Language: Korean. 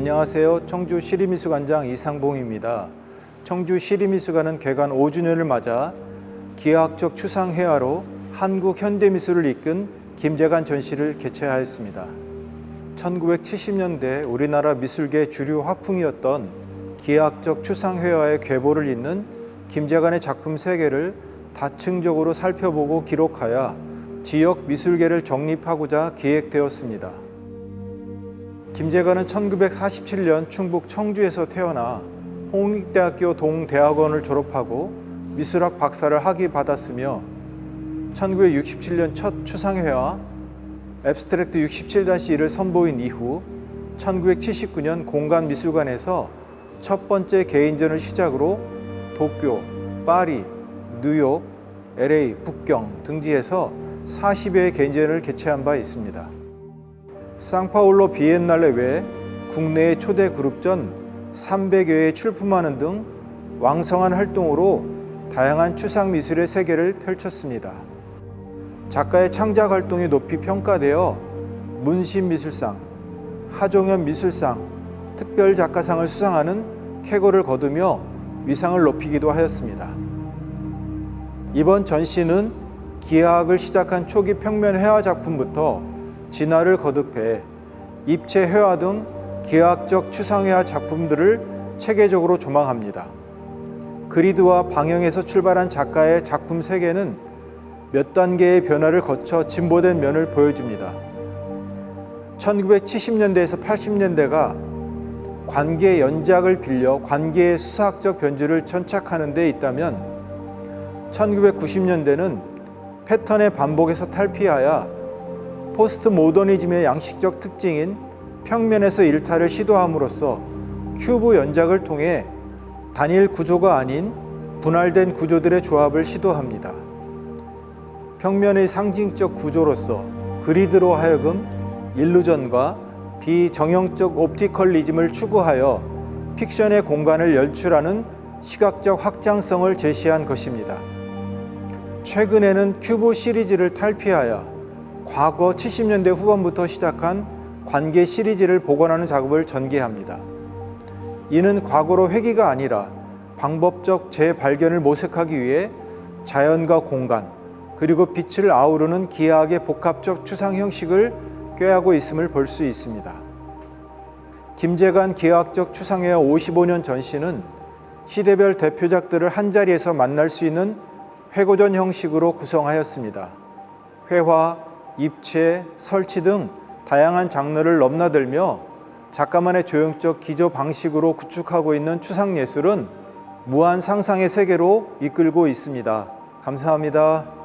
안녕하세요. 청주 시리미수관장 이상봉입니다. 청주 시리미수관은 개관 5주년을 맞아 기하학적 추상회화로 한국 현대미술을 이끈 김재관 전시를 개최하였습니다. 1970년대 우리나라 미술계 주류 화풍이었던 기하학적 추상회화의 계보를 잇는 김재관의 작품 세계를 다층적으로 살펴보고 기록하여 지역 미술계를 정립하고자 기획되었습니다. 김재관은 1947년 충북 청주에서 태어나 홍익대학교 동대학원을 졸업하고 미술학 박사를 학위 받았으며 1967년 첫 추상회화 앱스트랙트 67-1을 선보인 이후 1979년 공간미술관에서 첫 번째 개인전을 시작으로 도쿄, 파리, 뉴욕, LA, 북경 등지에서 40여의 개인전을 개최한 바 있습니다. 상파울로 비엔날레 외 국내의 초대 그룹전 300여회 출품하는 등 왕성한 활동으로 다양한 추상 미술의 세계를 펼쳤습니다. 작가의 창작 활동이 높이 평가되어 문신 미술상, 하종현 미술상, 특별 작가상을 수상하는 쾌거를 거두며 위상을 높이기도 하였습니다. 이번 전시는 기하학을 시작한 초기 평면 회화 작품부터 진화를 거듭해 입체 회화 등 기하학적 추상회화 작품들을 체계적으로 조망합니다. 그리드와 방향에서 출발한 작가의 작품 세계는 몇 단계의 변화를 거쳐 진보된 면을 보여줍니다. 1970년대에서 80년대가 관계 연작을 빌려 관계의 수사학적 변주를 천착하는 데 있다면 1990년대는 패턴의 반복에서 탈피하여 포스트 모더니즘의 양식적 특징인 평면에서 일탈을 시도함으로써 큐브 연작을 통해 단일 구조가 아닌 분할된 구조들의 조합을 시도합니다. 평면의 상징적 구조로서 그리드로 하여금 일루전과 비정형적 옵티컬리즘을 추구하여 픽션의 공간을 연출하는 시각적 확장성을 제시한 것입니다. 최근에는 큐브 시리즈를 탈피하여 과거 70년대 후반부터 시작한 관계 시리즈를 복원하는 작업을 전개합니다. 이는 과거로 회귀가 아니라 방법적 재발견을 모색하기 위해 자연과 공간 그리고 빛을 아우르는 기하학의 복합적 추상 형식을 꾀하고 있음을 볼 수 있습니다. 김재관 기하학적 추상회화 55년 전시는 시대별 대표작들을 한 자리에서 만날 수 있는 회고전 형식으로 구성하였습니다. 회화, 입체, 설치 등 다양한 장르를 넘나들며 작가만의 조형적 기조 방식으로 구축하고 있는 추상 예술은 무한 상상의 세계로 이끌고 있습니다. 감사합니다.